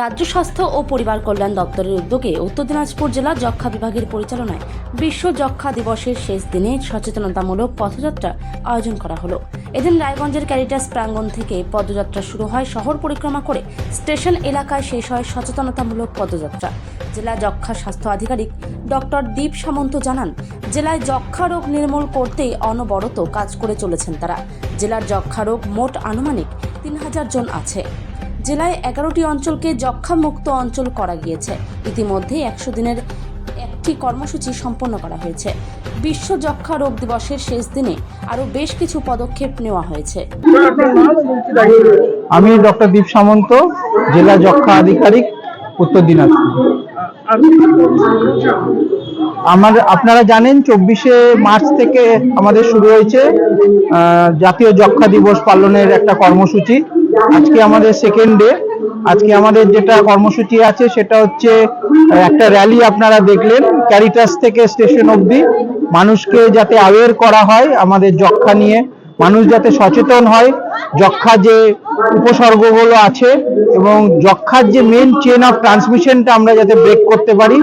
রাজ্য স্বাস্থ্য ও পরিবার কল্যাণ দপ্তরের উদ্যোগে উত্তর দিনাজপুর জেলা যক্ষা বিভাগের পরিচালনায় বিশ্ব যক্ষা দিবসের শেষ দিনে সচেতনতামূলক পথযাত্রা আয়োজন করা হলো। এদিন রায়গঞ্জের ক্যারিটাস প্রাঙ্গণ থেকে পদযাত্রা শুরু হয় শহর পরিক্রমা করে। স্টেশন এলাকায় শেষ হয় সচেতনতামূলক পদযাত্রা। জেলা যক্ষা স্বাস্থ্য আধিকারিক ডক্টর দীপ সামন্ত জানান, জেলায় যক্ষা রোগ নির্মূল করতে অনবরত কাজ করে চলেছেন তারা। জেলার যক্ষা রোগ মোট আনুমানিক তিন হাজার জন আছে। জেলায় এগারোটি অঞ্চলকে যক্ষা মুক্ত অঞ্চল করা গিয়েছে। ইতিমধ্যে একশো দিনের একটি কর্মসূচি সম্পন্ন করা হয়েছে। বিশ্ব যক্ষা রোগ দিবসের শেষ দিনে আরও বেশ কিছু পদক্ষেপ নেওয়া হয়েছে। আমি ডক্টর দীপ সামন্ত, জেলা যক্ষা আধিকারিক, উত্তর দিনাজপুর। আমার, আপনারা জানেন, চব্বিশে মার্চ থেকে আমাদের শুরু হয়েছে জাতীয় যক্ষা দিবস পালনের একটা কর্মসূচি। আজকে আমাদের সেকেন্ড ডে আজকে আমাদের যেটা কর্মসূচি আছে, সেটা হচ্ছে একটা র্যালি আপনারা দেখলেন ক্যারিটাস থেকে স্টেশন অবধি। মানুষকে যাতে অ্যাওয়্যার করা হয় আমাদের যক্ষা নিয়ে। মানুষ যাতে সচেতন হয়, যক্ষা যে উপসর্গগুলো আছে এবং যক্ষার যে মেন চেন অফ ট্রান্সমিশনটা আমরা যাতে ব্রেক করতে পারি,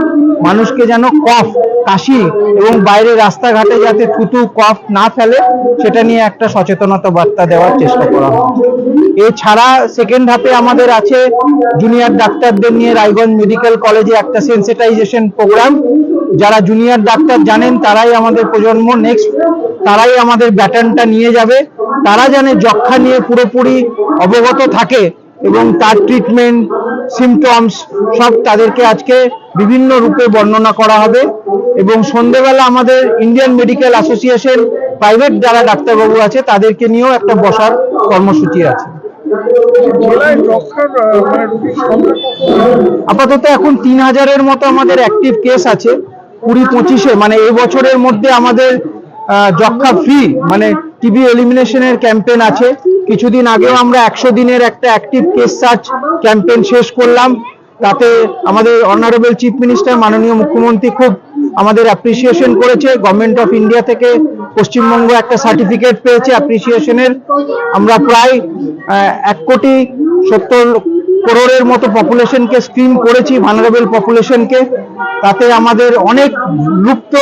মানুষকে যেন কফ কাশি এবং বাইরে রাস্তাঘাটে যাতে থুতু, কফ না ফেলে, সেটা নিয়ে একটা সচেতনতা বার্তা দেওয়ার চেষ্টা করা হয়। এছাড়া সেকেন্ড হাফে আমাদের আছে জুনিয়র ডাক্তারদের নিয়ে রায়গঞ্জ মেডিকেল কলেজে একটা সেন্সিটাইজেশন প্রোগ্রাম যারা জুনিয়র ডাক্তার জানেন, তারাই আমাদের প্রজন্ম নেক্সট তারাই আমাদের ব্যাটনটা নিয়ে যাবে। তারা জানে যক্ষা নিয়ে পুরোপুরি অবগত থাকে এবং তার ট্রিটমেন্ট সিমটমস সব তাদেরকে আজকে বিভিন্ন রূপে বর্ণনা করা হবে। এবং সন্ধেবেলা আমাদের ইন্ডিয়ান মেডিকেল অ্যাসোসিয়েশন প্রাইভেট যারা ডাক্তারবাবু আছে তাদেরকে নিয়েও একটা বসার কর্মসূচি আছে। মানে? আপাতত এখন তিন হাজারের মতো আমাদের অ্যাক্টিভ কেস আছে। কুড়ি পঁচিশে মানে এই বছরের মধ্যে আমাদের যক্ষা ফ্রি মানে টিবি এলিমিনেশনের ক্যাম্পেন আছে। কিছুদিন আগেও আমরা একশো দিনের একটা অ্যাক্টিভ কেস সার্চ ক্যাম্পেন শেষ করলাম। তাতে আমাদের অনারেবল চিফ মিনিস্টার মাননীয় মুখ্যমন্ত্রী খুব আমাদের অ্যাপ্রিসিয়েশন করেছে। গভর্নমেন্ট অফ ইন্ডিয়া থেকে পশ্চিমবঙ্গ একটা সার্টিফিকেট পেয়েছে অ্যাপ্রিসিয়েশনের আমরা প্রায় এক কোটি সত্তর করোড়ের মতো পপুলেশনকে স্ক্রিন করেছি ভানারেবল পপুলেশনকে তাতে আমাদের অনেক লুপ্ত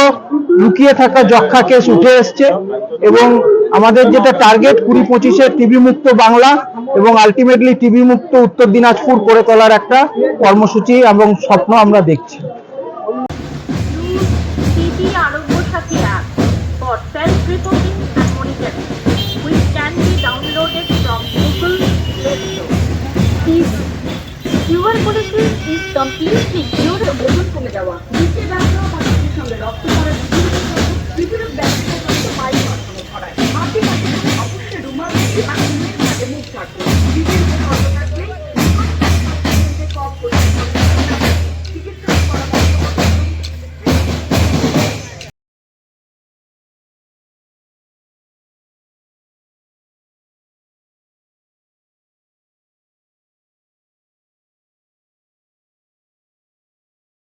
লুকিয়ে থাকা যক্ষা কেস উঠে এসছে এবং আমাদের যেটা টার্গেট কুড়ি পঁচিশে টিভি মুক্ত বাংলা এবং আলটিমেটলি টিভি মুক্ত উত্তর দিনাজপুর করে তোলার একটা কর্মসূচি এবং স্বপ্ন আমরা দেখছি।